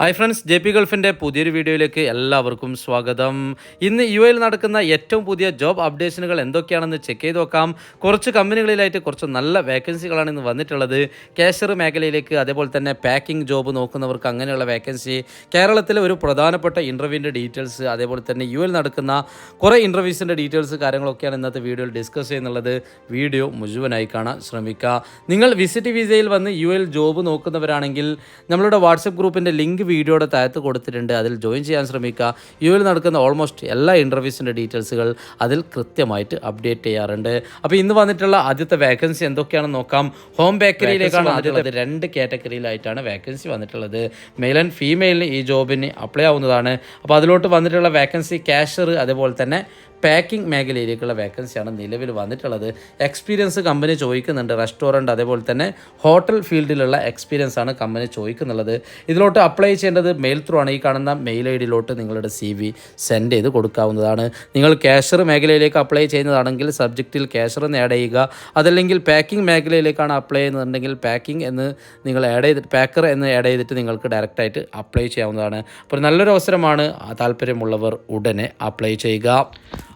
Hi friends J P ഗൾഫിന്റെ പുതിയൊരു വീഡിയോയിലേക്ക് എല്ലാവർക്കും സ്വാഗതം. ഇന്ന് യു എയിൽ നടക്കുന്ന ഏറ്റവും പുതിയ ജോബ് അപ്ഡേഷനുകൾ എന്തൊക്കെയാണെന്ന് ചെക്ക് ചെയ്ത് നോക്കാം. കുറച്ച് കമ്പനികളിലായിട്ട് കുറച്ച് നല്ല വേക്കൻസികളാണ് ഇന്ന് വന്നിട്ടുള്ളത്. കാഷ്യർ മേഖലയിലേക്ക് അതേപോലെ തന്നെ പാക്കിംഗ് ജോബ് നോക്കുന്നവർക്ക് അങ്ങനെയുള്ള വേക്കൻസി. കേരളത്തിലെ ഒരു പ്രധാനപ്പെട്ട ഇന്റർവ്യൂവിന്റെ ഡീറ്റെയിൽസ് അതേപോലെ തന്നെ യു എയിൽ നടക്കുന്ന കുറേ ഇന്റർവ്യൂസിന്റെ ഡീറ്റെയിൽസ് കാര്യങ്ങളൊക്കെയാണ് ഇന്നത്തെ വീഡിയോയിൽ ഡിസ്കസ് ചെയ്യുന്നുള്ളത്. വീഡിയോ മുഴുവനായി കാണാൻ ശ്രമിക്കുക. നിങ്ങൾ വിസിറ്റ് വിസയിൽ വന്ന് യു എൽ ജോബ് നോക്കുന്നവരാണെങ്കിൽ നമ്മളുടെ വാട്സപ്പ് ഗ്രൂപ്പിന്റെ ലിങ്ക് വീഡിയോയുടെ താഴത്ത് കൊടുത്തിട്ടുണ്ട്. അതിൽ ജോയിൻ ചെയ്യാൻ ശ്രമിക്കുക. യു എൽ നടക്കുന്ന ഓൾമോസ്റ്റ് എല്ലാ ഇന്റർവ്യൂസിന്റെ ഡീറ്റെയിൽസുകൾ അതിൽ കൃത്യമായിട്ട് അപ്ഡേറ്റ് ചെയ്യാറുണ്ട്. അപ്പോൾ ഇന്ന് വന്നിട്ടുള്ള ആദ്യത്തെ വേക്കൻസി എന്തൊക്കെയാണെന്ന് നോക്കാം. ഹോം ബേക്കറിയിലേക്കാണ് ആദ്യത്തെ രണ്ട് കാറ്റഗറിയിലായിട്ടാണ് വേക്കൻസി വന്നിട്ടുള്ളത്. മെയിൽ ആൻഡ് ഫീമെയിലിന് ഈ ജോബിന് അപ്ലൈ ആവുന്നതാണ്. അപ്പോൾ അതിലോട്ട് വന്നിട്ടുള്ള വേക്കൻസി ക്യാഷർ അതേപോലെ തന്നെ പാക്കിംഗ് മേഖലയിലേക്കുള്ള വേക്കൻസിയാണ് നിലവിൽ വന്നിട്ടുള്ളത്. എക്സ്പീരിയൻസ് കമ്പനി ചോദിക്കുന്നുണ്ട് റെസ്റ്റോറന്റ് അതേപോലെ തന്നെ ഹോട്ടൽ ഫീൽഡിലുള്ള എക്സ്പീരിയൻസ് ആണ് കമ്പനി ചോദിക്കുന്നുള്ളത്. ഇതിലോട്ട് അപ്ലൈ ചെയ്യേണ്ടത് മെയിൽ ത്രൂ ആണ്. ഈ കാണുന്ന മെയിൽ ഐ ഡിയിലോട്ട് നിങ്ങളുടെ സി വി സെൻഡ് ചെയ്ത് കൊടുക്കാവുന്നതാണ്. നിങ്ങൾ ക്യാഷർ മേഖലയിലേക്ക് അപ്ലൈ ചെയ്യുന്നതാണെങ്കിൽ സബ്ജക്റ്റിൽ ക്യാഷർ എന്ന് ആഡ് ചെയ്യുക. അതല്ലെങ്കിൽ പാക്കിംഗ് മേഖലയിലേക്കാണ് അപ്ലൈ ചെയ്യുന്നുണ്ടെങ്കിൽ പാക്കിംഗ് എന്ന് നിങ്ങൾ ആഡ് ചെയ്ത് പാക്കർ എന്ന് ആഡ് ചെയ്തിട്ട് നിങ്ങൾക്ക് ഡയറക്റ്റായിട്ട് അപ്ലൈ ചെയ്യാവുന്നതാണ്. അപ്പോൾ നല്ലൊരു അവസരമാണ് താല്പര്യമുള്ളവർ ഉടനെ അപ്ലൈ ചെയ്യുക.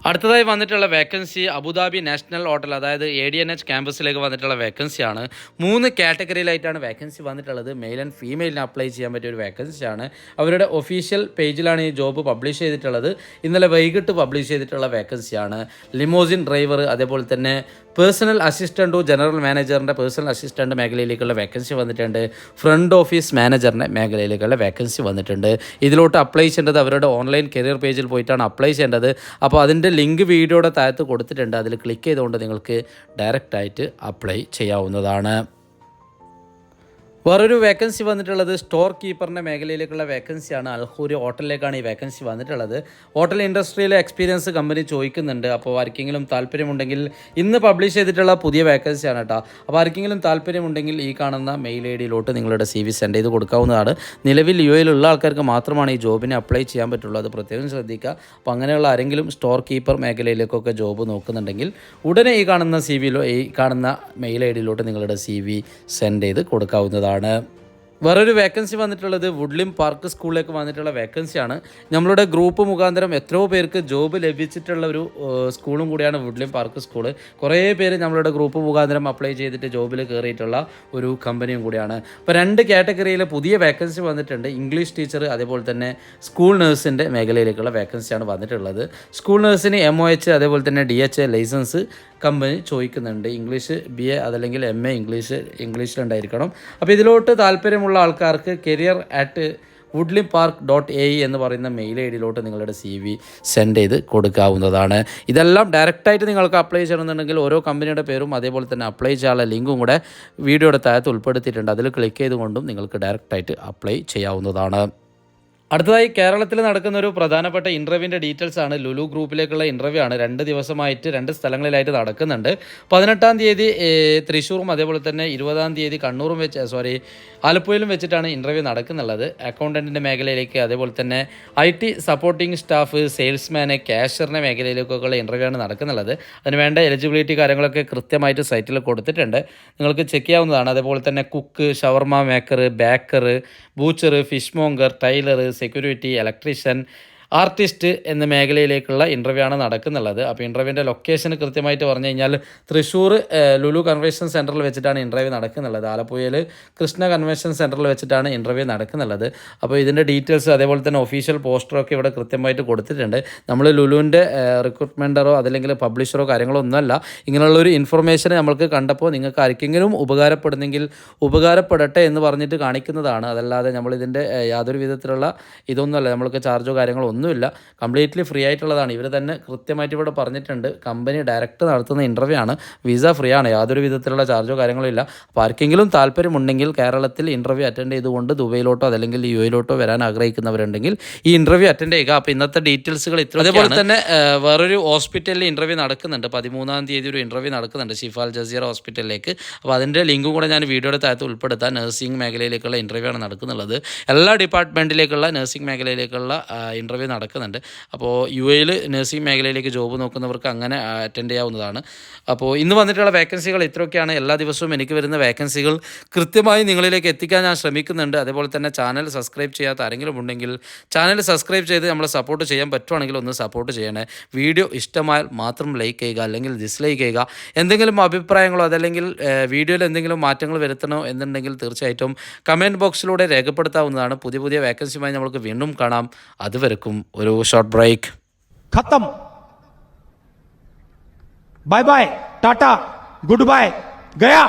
അടുത്തതായി വന്നിട്ടുള്ള vacancy Abu Dhabi national hotel അതായത് എ ഡി എൻ എച്ച് ക്യാമ്പസിലേക്ക് വന്നിട്ടുള്ള വേക്കൻസിയാണ് മൂന്ന് കാറ്റഗറിയിലായിട്ടാണ് വേക്കൻസി വന്നിട്ടുള്ളത്. മെയിൽ ആൻഡ് ഫീമെയിലിന് അപ്ലൈ ചെയ്യാൻ പറ്റിയ ഒരു വേക്കൻസിയാണ് അവരുടെ ഒഫീഷ്യൽ പേജിലാണ് ഈ ജോബ് പബ്ലിഷ് ചെയ്തിട്ടുള്ളത്. ഇന്നലെ വൈകിട്ട് പബ്ലിഷ് ചെയ്തിട്ടുള്ള വേക്കൻസിയാണ് ലിമോസിൻ ഡ്രൈവർ അതേപോലെ തന്നെ പേഴ്സണൽ അസിസ്റ്റന്റു ജനറൽ മാനേജറിന്റെ പേഴ്സണൽ അസിസ്റ്റന്റ് മേഖലയിലേക്കുള്ള വേക്കൻസി വന്നിട്ടുണ്ട്. ഫ്രണ്ട് ഓഫീസ് മാനേജറിന്റെ മേഖലയിലേക്കുള്ള വേക്കൻസി വന്നിട്ടുണ്ട്. ഇതിലോട്ട് അപ്ലൈ ചെയ്യേണ്ടത് അവരുടെ ഓൺലൈൻ കരിയർ പേജിൽ പോയിട്ടാണ് അപ്ലൈ ചെയ്യേണ്ടത്. അപ്പോൾ അതിന്റെ ലിങ്ക് വീഡിയോയുടെ താഴത്ത് കൊടുത്തിട്ടുണ്ട്. അതിൽ ക്ലിക്ക് ചെയ്തുകൊണ്ട് നിങ്ങൾക്ക് ഡയറക്റ്റായിട്ട് അപ്ലൈ ചെയ്യാവുന്നതാണ്. വേറൊരു വേക്കൻസി വന്നിട്ടുള്ളത് സ്റ്റോർ കീപ്പറിന്റെ മേഖലയിലേക്കുള്ള വേക്കൻസിയാണ് അൽഹൂരി ഹോട്ടലിലേക്കാണ് ഈ വേക്കൻസി വന്നിട്ടുള്ളത്. ഹോട്ടൽ ഇൻഡസ്ട്രിയിലെ എക്സ്പീരിയൻസ് കമ്പനി ചോദിക്കുന്നുണ്ട്. അപ്പോൾ ആർക്കെങ്കിലും താല്പര്യമുണ്ടെങ്കിൽ ഇന്ന് പബ്ലിഷ് ചെയ്തിട്ടുള്ള പുതിയ വേക്കൻസിയാണ് കേട്ടോ. അപ്പോൾ ആർക്കെങ്കിലും താല്പര്യമുണ്ടെങ്കിൽ ഈ കാണുന്ന മെയിൽ ഐ ഡിയിലോട്ട് നിങ്ങളുടെ സി വി സെൻഡ് ചെയ്ത് കൊടുക്കാവുന്നതാണ്. നിലവിൽ യു എയിലുള്ള ആൾക്കാർക്ക് മാത്രമാണ് ഈ ജോബിന് അപ്ലൈ ചെയ്യാൻ പറ്റുള്ളൂ. അത് പ്രത്യേകം ശ്രദ്ധിക്കുക. അപ്പോൾ അങ്ങനെയുള്ള ആരെങ്കിലും സ്റ്റോർ കീപ്പർ മേഖലയിലേക്കൊക്കെ ജോബ് നോക്കുന്നുണ്ടെങ്കിൽ ഉടനെ ഈ കാണുന്ന സി വിയിലോ ഈ കാണുന്ന മെയിൽ ഐ ഡിയിലോട്ട് നിങ്ങളുടെ സി വി സെൻഡ് ചെയ്ത് കൊടുക്കാവുന്നതാണ്. വേറൊരു വേക്കൻസി വന്നിട്ടുള്ളത് വുഡ്ലിം പാർക്ക് സ്കൂളിലേക്ക് വന്നിട്ടുള്ള വേക്കൻസിയാണ് നമ്മളുടെ ഗ്രൂപ്പ് മുഖാന്തരം എത്രയോ പേർക്ക് ജോബ് ലഭിച്ചിട്ടുള്ള ഒരു സ്കൂളും കൂടിയാണ് വുഡ്ലിം പാർക്ക് സ്കൂൾ കുറേ പേര് നമ്മളുടെ ഗ്രൂപ്പ് മുഖാന്തരം അപ്ലൈ ചെയ്തിട്ട് ജോബിൽ കയറിയിട്ടുള്ള ഒരു കമ്പനിയും കൂടിയാണ്. അപ്പോൾ രണ്ട് കാറ്റഗറിയിൽ പുതിയ വേക്കൻസി വന്നിട്ടുണ്ട്. ഇംഗ്ലീഷ് ടീച്ചർ അതേപോലെ തന്നെ സ്കൂൾ നഴ്സിന്റെ മേഖലയിലേക്കുള്ള വേക്കൻസിയാണ് വന്നിട്ടുള്ളത്. സ്കൂൾ നഴ്സിന് എം ഒ എച്ച് അതേപോലെ തന്നെ ഡി എച്ച് ലൈസൻസ് കമ്പനി ചോദിക്കുന്നുണ്ട്. ഇംഗ്ലീഷ് ബി എ അതല്ലെങ്കിൽ എം എ ഇംഗ്ലീഷ് ഇംഗ്ലീഷിലുണ്ടായിരിക്കണം അപ്പോൾ ഇതിലോട്ട് താല്പര്യമുള്ള ആൾക്കാർക്ക് career at Woodley park dot A എന്ന് പറയുന്ന മെയിൽ ഐ ഡിയിലോട്ട് നിങ്ങളുടെ സി വി സെൻഡ് ചെയ്ത് കൊടുക്കാവുന്നതാണ്. ഇതെല്ലാം ഡയറക്റ്റായിട്ട് നിങ്ങൾക്ക് അപ്ലൈ ചെയ്യണമെന്നുണ്ടെങ്കിൽ ഓരോ കമ്പനിയുടെ പേരും അതേപോലെ തന്നെ അപ്ലൈ ചെയ്യാനുള്ള ലിങ്കും കൂടെ വീഡിയോയുടെ താഴത്ത് ഉൾപ്പെടുത്തിയിട്ടുണ്ട്. അതിൽ ക്ലിക്ക് ചെയ്തുകൊണ്ടും നിങ്ങൾക്ക് ഡയറക്റ്റായിട്ട് അപ്ലൈ ചെയ്യാവുന്നതാണ്. അടുത്തതായി കേരളത്തിൽ നടക്കുന്ന ഒരു പ്രധാനപ്പെട്ട ഇന്റർവ്യൂവിന്റെ ഡീറ്റെയിൽസ് ആണ് ലുലു ഗ്രൂപ്പിലേക്കുള്ള ഇന്റർവ്യൂ ആണ്. രണ്ട് ദിവസമായിട്ട് രണ്ട് സ്ഥലങ്ങളിലായിട്ട് നടക്കുന്നുണ്ട്. പതിനെട്ടാം തീയതി തൃശ്ശൂറും അതേപോലെ തന്നെ ഇരുപതാം തീയതി കണ്ണൂറും വെച്ച് സോറി ആലപ്പുഴയിലും വെച്ചിട്ടാണ് ഇന്റർവ്യൂ നടക്കുന്നുള്ളത്. അക്കൗണ്ടന്റിന്റെ മേഖലയിലേക്ക് അതേപോലെ തന്നെ ഐ ടി സപ്പോർട്ടിംഗ് സ്റ്റാഫ് സെയിൽസ്മാന് ക്യാഷറിന്റെ മേഖലയിലേക്കൊക്കെയുള്ള ഇന്റർവ്യൂ ആണ് നടക്കുന്നുള്ളത്. അതിന് വേണ്ട എലിജിബിലിറ്റി കാര്യങ്ങളൊക്കെ കൃത്യമായിട്ട് സൈറ്റിൽ കൊടുത്തിട്ടുണ്ട്. നിങ്ങൾക്ക് ചെക്ക് ചെയ്യാവുന്നതാണ്. അതേപോലെ തന്നെ cook shawarma maker baker butcher fishmonger tailor security electrician artist എന്ന മേഖലയിലേക്കുള്ള ഇന്റർവ്യൂ ആണ് നടക്കുന്നുള്ളത്. അപ്പോൾ ഇന്റർവ്യൂവിന്റെ ലൊക്കേഷൻ കൃത്യമായിട്ട് പറഞ്ഞു കഴിഞ്ഞാൽ തൃശ്ശൂർ ലുലു കൺവെൻഷൻ സെന്ററിൽ വെച്ചിട്ടാണ് ഇന്റർവ്യൂ നടക്കുന്നുള്ളത്. ആലപ്പുഴയിൽ കൃഷ്ണ കൺവെൻഷൻ സെന്ററിൽ വെച്ചിട്ടാണ് ഇന്റർവ്യൂ നടക്കുന്നുള്ളത്. അപ്പോൾ ഇതിന്റെ ഡീറ്റെയിൽസ് അതേപോലെ തന്നെ ഒഫീഷ്യൽ പോസ്റ്ററൊക്കെ ഇവിടെ കൃത്യമായിട്ട് കൊടുത്തിട്ടുണ്ട്. നമ്മൾ ലുലുവിന്റെ റിക്രൂട്ട്മെന്ററോ അതല്ലെങ്കിൽ പബ്ലിഷറോ കാര്യങ്ങളോ ഒന്നുമല്ല. ഇങ്ങനെയുള്ളൊരു ഇൻഫർമേഷൻ നമ്മൾക്ക് കണ്ടപ്പോൾ നിങ്ങൾക്ക് ആർക്കെങ്കിലും ഉപകാരപ്പെടുന്നെങ്കിൽ ഉപകാരപ്പെടട്ടെ എന്ന് പറഞ്ഞിട്ട് കാണിക്കുന്നതാണ്. അതല്ലാതെ നമ്മളിതിന്റെ യാതൊരു വിധത്തിലുള്ള ഇതൊന്നുമല്ല. നമ്മൾക്ക് ചാർജോ കാര്യങ്ങളോ ഒന്നുമില്ല. കംപ്ലീറ്റ്ലി ഫ്രീ ആയിട്ടുള്ളതാണ്. ഇവർ തന്നെ കൃത്യമായിട്ട് ഇവിടെ പറഞ്ഞിട്ടുണ്ട്. കമ്പനി ഡയറക്റ്റ് നടത്തുന്ന ഇന്റർവ്യൂ ആണ്. വിസ ഫ്രീ ആണ്. യാതൊരു വിധത്തിലുള്ള ചാർജോ കാര്യങ്ങളോ ഇല്ല. അപ്പോൾ ആർക്കെങ്കിലും താല്പര്യമുണ്ടെങ്കിൽ കേരളത്തിൽ ഇന്റർവ്യൂ അറ്റൻഡ് ചെയ്തുകൊണ്ട് ദുബൈയിലോട്ടോ അല്ലെങ്കിൽ യു എയിലോട്ടോ വരാൻ ആഗ്രഹിക്കുന്നവരുണ്ടെങ്കിൽ ഈ ഇന്റർവ്യൂ അറ്റൻഡ് ചെയ്യുക. അപ്പോൾ ഇന്നത്തെ ഡീറ്റെയിൽസുകൾ ഇത്ര അതേപോലെ തന്നെ വേറൊരു ഹോസ്പിറ്റലിൽ ഇന്റർവ്യൂ നടക്കുന്നുണ്ട്. പതിമൂന്നാം തീയതി ഒരു ഇന്റർവ്യൂ നടക്കുന്നുണ്ട് ഷിഫാൽ ജസീറ ഹോസ്പിറ്റലിലേക്ക് അപ്പോൾ അതിന്റെ ലിങ്കും കൂടെ ഞാൻ വീഡിയോയുടെ താഴത്ത് ഉൾപ്പെടുത്താം. നഴ്സിംഗ് മേഖലയിലേക്കുള്ള ഇന്റർവ്യൂ ആണ് നടക്കുന്നുള്ളത്. എല്ലാ ഡിപ്പാർട്ട്മെന്റിലേക്കുള്ള നഴ്സിംഗ് മേഖലയിലേക്കുള്ള ഇന്റർവ്യൂ ഇന്റർവ്യൂ നടക്കുന്നുണ്ട്. അപ്പോൾ യു എയിൽ നഴ്സിംഗ് മേഖലയിലേക്ക് ജോബ് നോക്കുന്നവർക്ക് അങ്ങനെ അറ്റൻഡ് ചെയ്യാവുന്നതാണ്. അപ്പോൾ ഇന്ന് വന്നിട്ടുള്ള വേക്കൻസികൾ ഇത്രയൊക്കെയാണ്. എല്ലാ ദിവസവും എനിക്ക് വരുന്ന വേക്കൻസികൾ കൃത്യമായി നിങ്ങളിലേക്ക് എത്തിക്കാൻ ഞാൻ ശ്രമിക്കുന്നുണ്ട്. അതേപോലെ തന്നെ ചാനൽ സബ്സ്ക്രൈബ് ചെയ്യാത്ത ആരെങ്കിലും ഉണ്ടെങ്കിൽ ചാനൽ സബ്സ്ക്രൈബ് ചെയ്ത് നമ്മളെ സപ്പോർട്ട് ചെയ്യാൻ പറ്റുവാണെങ്കിൽ ഒന്ന് സപ്പോർട്ട് ചെയ്യണേ. വീഡിയോ ഇഷ്ടമായാൽ മാത്രം ലൈക്ക് ചെയ്യുക അല്ലെങ്കിൽ ഡിസ്ലൈക്ക് ചെയ്യുക. എന്തെങ്കിലും അഭിപ്രായങ്ങളോ അതല്ലെങ്കിൽ വീഡിയോയിൽ എന്തെങ്കിലും മാറ്റങ്ങൾ വരുത്തണോ എന്നുണ്ടെങ്കിൽ തീർച്ചയായിട്ടും കമന്റ് ബോക്സിലൂടെ രേഖപ്പെടുത്താവുന്നതാണ്. പുതിയ പുതിയ വേക്കൻസിയുമായി നമുക്ക് വീണ്ടും കാണാം. അതുവരെക്കും. ഉണ്ടാകും ഒരു short break ഖത്തം. Bye bye tata good bye Gaya.